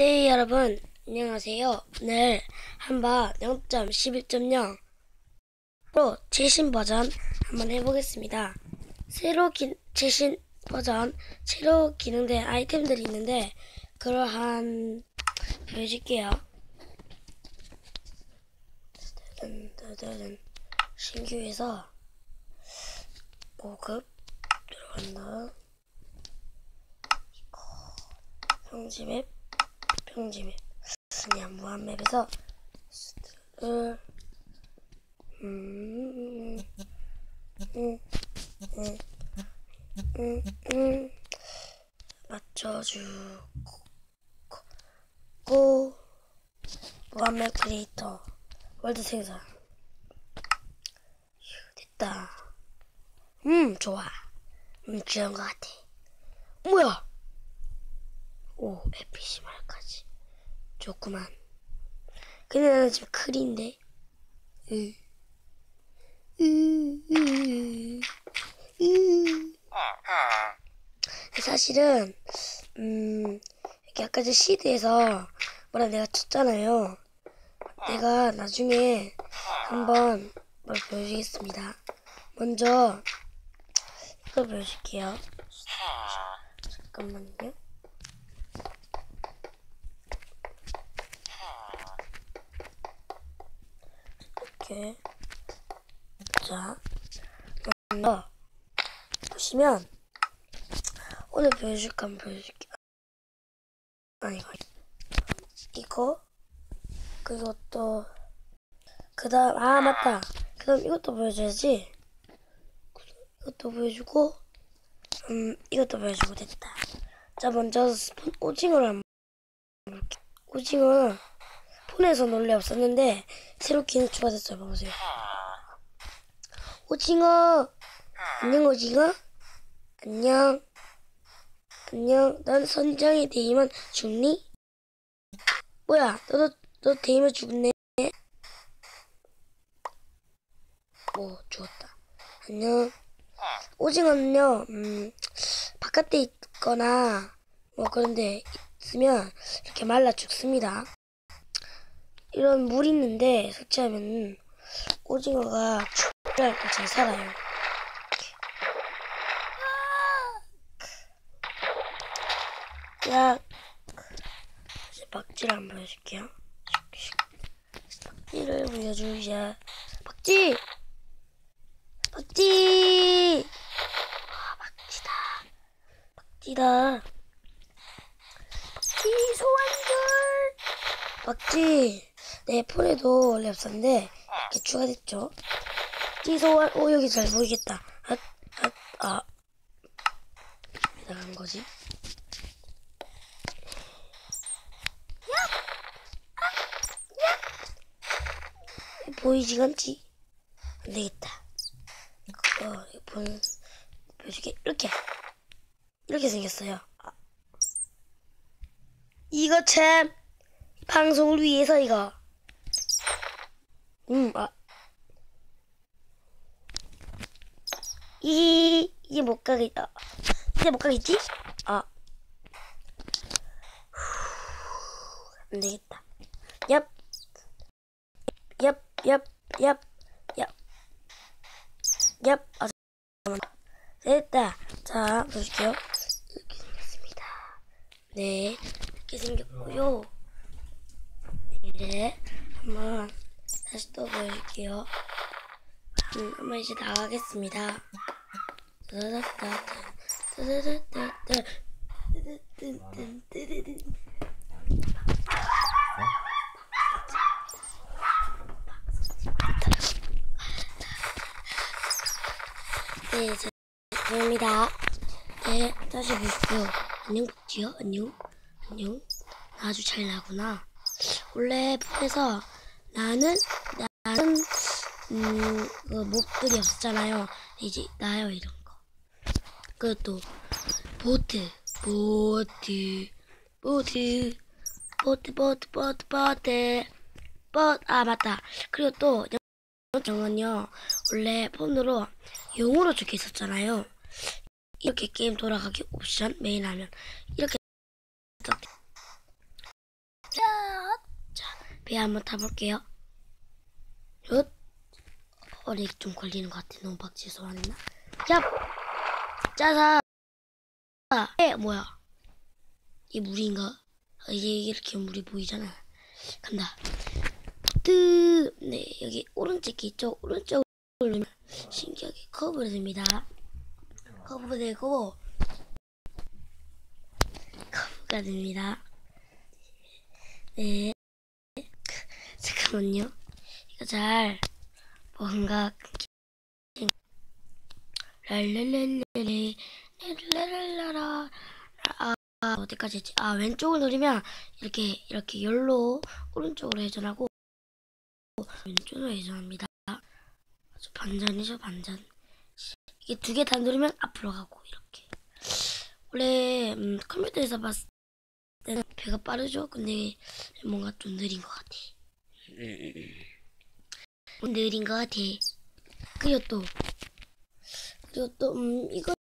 네, 여러분, 안녕하세요. 오늘 한번 0.11.0로 최신 버전 한번 해보겠습니다. 새로 기, 최신 버전, 새로 기능된 아이템들이 있는데, 그러한, 보여줄게요. 신규에서, 5급 들어간다. 평지맵 평지맵 그냥 무한맵에서 맞춰주고 무한맵 크리에이터 월드 생산 휴, 됐다. 음 좋아. 음 귀여운 것 같아. 뭐야? 오, 에피시 말까지. 좋구만. 근데 나는 지금 클인데. 으, 으, 으. 사실은, 음, 이렇게 아까 전 시드에서 뭐라 내가 쳤잖아요. 내가 나중에 한번 뭘 보여주겠습니다. 먼저, 이거 보여줄게요. 잠깐만요. 이렇게. 자 먼저 보시면 오늘 보여줄 건 보여줄게요 아니 이거. 그리고 또 그 다음 아 맞다. 그 다음 이것도 보여줘야지. 이것도 보여주고 음 이것도 보여주고 됐다. 자 먼저 오징어를 한번 볼게요 오징어 폰에서 원래 없었는데 새로 기능 추가됐어요. 봐보세요. 오징어. 안녕 오징어. 안녕. 안녕. 난 선장이 되면 죽니? 뭐야 너도 너 되면 죽네. 오 죽었다. 안녕. 오징어는요 음 바깥에 있거나 뭐 그런데 있으면 이렇게 말라 죽습니다 이런 물 있는데 설치하면 오징어가 추할 잘 살아요. 야, 이제 박지를 한번 보여줄게요. 박지를 보여주자. 아, 박지다. 박지다. 박지 소환줄! 박지! 내 폰에도 원래 없었는데 이렇게 추가됐죠. 찌소한 오 여기 잘 보이겠다. 아, 아, 아. 왜 나간 거지? 보이지가 않지? 안 되겠다. 그거 본 보여줄게. 이렇게 이렇게 생겼어요. 아. 이거 참 방송을 위해서 이거. 음, 아. 이, 이제 못 가겠다. 이제 못 가겠지? 아. 안 되겠다. 얍. 얍, 얍, 얍, 얍. 얍. 아, 잠깐만. 됐다. 자. 이렇게 생겼습니다. 네. 이렇게 생겼고요. 네. 한번 다시 또 보여줄게요. 음, 한번 이제 나가겠습니다. 네, 저입니다. 네, 다시 볼게요. 안녕, 복지요? 안녕? 안녕? 아주 잘 나구나. 원래 폰에서 나는 나는 음, 그 몹들이 없었잖아요. 이제 나요 이런 거. 그것도 보트, 보트, 보트, 보트, 보트, 보트, 보트, 보트. 아 맞다. 그리고 또 정은요 원래 폰으로 용으로 적혀 있었잖아요. 이렇게 게임 돌아가기 옵션 메인 하면 이렇게 배 한번 타볼게요. 굿. 어리 좀 걸리는 것 같아. 너무 박지에서 왔나? 야! 아, 에, 뭐야? 이 물인가? 아, 이제 이렇게 물이 보이잖아. 간다. 뜨, 네, 여기 오른쪽 기 있죠? 오른쪽으로 누르면 신기하게 커브가 됩니다. 커브 되고, 커브가 됩니다. 네. 잠깐만요. 이거 잘, 뭔가, 랄랄랄랄레, 랄랄랄라라, 아, 어디까지 했지? 아, 왼쪽을 누르면, 이렇게, 이렇게 열로, 오른쪽으로 회전하고, 왼쪽으로 회전합니다. 아주 반전이죠, 반전. 이게 두 개 다 누르면 앞으로 가고, 이렇게. 원래, 음, 컴퓨터에서 봤을 때는 배가 빠르죠? 근데 뭔가 좀 느린 것 같아. 좀 느린 것 같아. 그리고 또, 그리고 또, 음, 이거는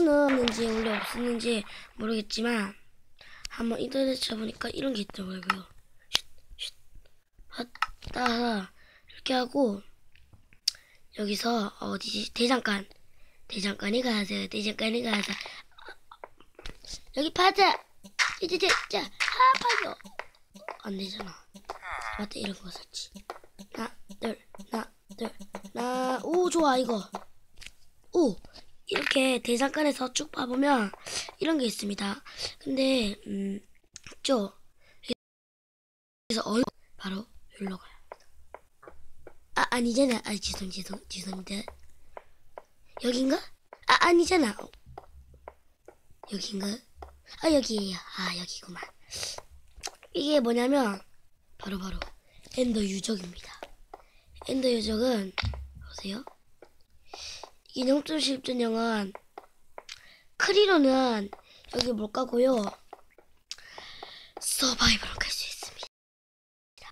없는지, 원래 없었는지 모르겠지만, 한번 인터넷 쳐보니까 이런 게 있더라고요. 쉿, 쉿, 핫다, 이렇게 하고, 여기서, 어디지? 대장간. 대장간에 가서, 대장간에 가서, 여기 파자! 이제, 이제, 자, 하, 파요! 안 되잖아. 맞다, 이런 거 샀지. 하나, 둘, 하나, 둘, 하나, 오, 좋아, 이거. 오! 이렇게 대장간에서 쭉 봐보면 이런 게 있습니다. 근데, 음, 있죠? 그래서 어느, 바로 여기로 가요. 아, 아니잖아. 아, 죄송, 죄송, 죄송합니다. 여긴가? 아, 아니잖아. 어. 여긴가? 아, 여기에요. 아, 여기구만. 이게 뭐냐면, 바로 바로, 엔더 유적입니다. 엔더 유적은, 보세요. 이게 0.10.0은, 크리로는, 여기 뭘까고요 서바이벌을 갈수 있습니다.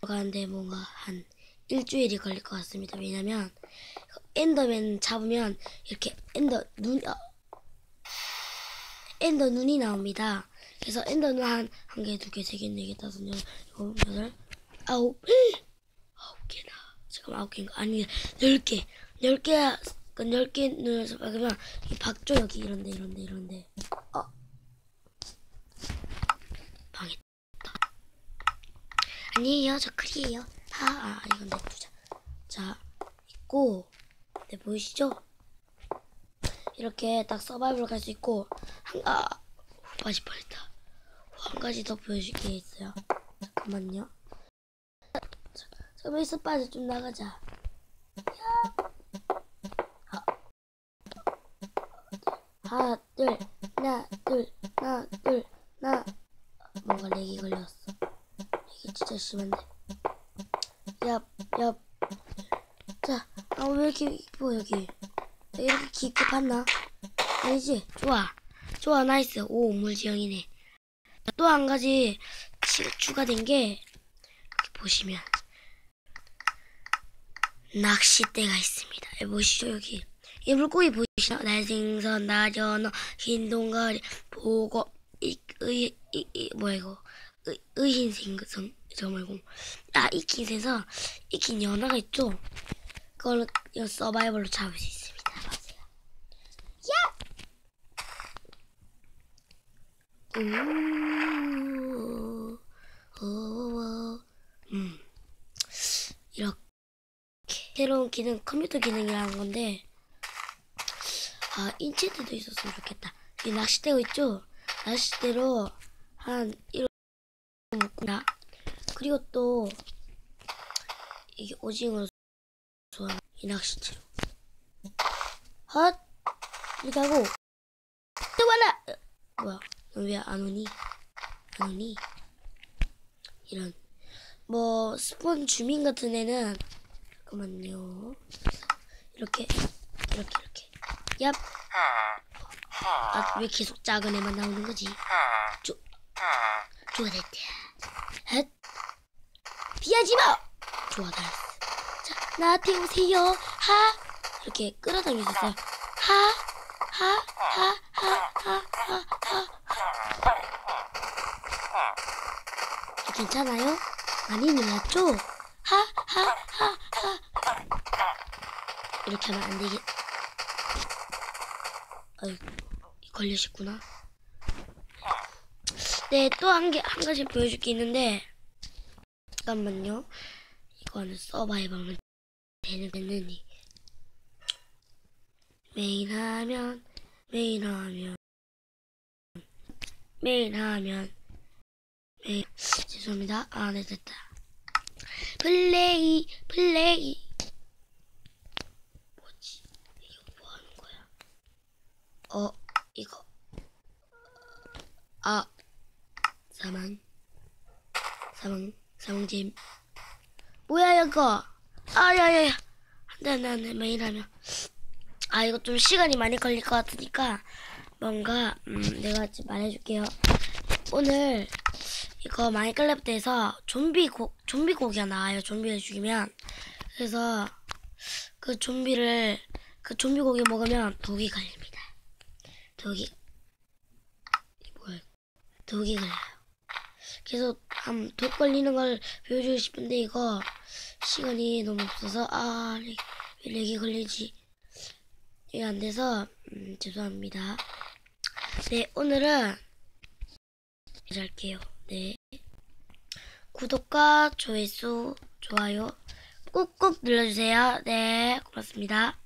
가는데 뭔가 한 일주일이 걸릴 것 같습니다. 왜냐면, 엔더맨 잡으면, 이렇게 엔더 눈, 어, 엔더 눈이 나옵니다. 그래서 엔더 눈 한, 한 개, 두 개, 세 개, 네 개, 다섯, 여섯, 일곱, 여덟, 아홉, 아홉 개나. 잠깐 아홉 개인가? 아니, 열 개. 열 개, 그열개 눈에서 박으면, 이 박조 여기 이런데, 이런데, 이런데. 어. 망했다. 아니에요, 저 클이에요. 하, 아, 이건 냅두자. 자, 있고, 네, 보이시죠? 이렇게 딱 서바이벌 갈 수 있고 한 아, 빠지 뻔했다. 한 가지 더 보여줄 게 있어요. 잠깐만요. 여기서 빠져 좀 나가자. 하나 둘 하나 둘 하나 둘 하나 뭔가 렉이 걸렸어. 이게 진짜 심한데. 얍 얍. 자, 아 왜 이렇게 이뻐 여기? 이렇게 깊게 봤나? 아니지? 좋아. 좋아, 나이스. 오, 물지형이네. 또 한 가지 치- 추가된 게, 보시면, 낚싯대가 있습니다. 여기 보시죠, 여기. 이 물고기 보이시나? 날생선, 나전어, 흰 동가리, 보고, 이, 의, 이, 이, 뭐야, 이거. 의, 의흰생선, 저 말고. 아, 익힌 새서, 익힌 연어가 있죠? 그걸로 이 서바이벌로 잡을 수 있습니다. 보세요. 야! 우, 오, 음, 이렇게 새로운 기능, 컴퓨터 기능이라는 건데, 아, 인체트도 있었으면 좋겠다. 이 낚싯대가 있죠? 낚싯대로 한, 이렇게 묶나? 그리고 또, 이게 오징어로 좋아하는 이 낚싯대로. 헛! 이렇게 하고, 또 와라! 어, 뭐야, 너왜안 오니? 안 오니? 이런. 뭐, 스폰 주민 같은 애는, 잠깐만요. 이렇게, 이렇게, 이렇게. 얍! 아, 왜 계속 작은 애만 나오는 거지? 쪼, 좋아, 됐다. 헛! 피하지 마! 좋아, 잘했어. 자, 나한테 오세요. 하! 이렇게 있어요. 하! 하! 하! 하! 하! 하! 하! 괜찮아요? 많이 하, 하, 하. 이렇게 하면 안 되겠. 아이고, 걸리셨구나. 네, 또 한 개, 한 가지 보여줄 게 있는데, 잠깐만요. 이거는 서바이벌만 되는, 되느니. 메인 하면, 메인 하면, 메인 하면, 메인, 죄송합니다. 아, 네, 됐다. 플레이, 플레이. 뭐지? 이거 뭐 하는 거야? 어, 이거. 아, 사망. 사망, 사망짐. 뭐야, 이거? 아, 야, 야, 야. 안 돼, 안 돼, 안 돼. 매일 하면. 아, 이거 좀 시간이 많이 걸릴 것 같으니까, 뭔가, 음, 내가 지금 말해줄게요. 오늘, 이거 마인크래프트에서 좀비 고, 좀비 고기가 나와요. 좀비를 죽이면. 그래서, 그 좀비를, 그 좀비 고기 먹으면 독이 걸립니다. 독이, 이 뭐야, 독이 걸려요. 그래서 한독 걸리는 걸 보여주고 싶은데 이거 시간이 너무 없어서 아, 렉, 왜 렉이 걸리지? 이게 안 돼서 음, 죄송합니다. 네, 오늘은 이제 할게요. 네. 구독과 조회수, 좋아요 꾹꾹 눌러주세요. 네, 고맙습니다.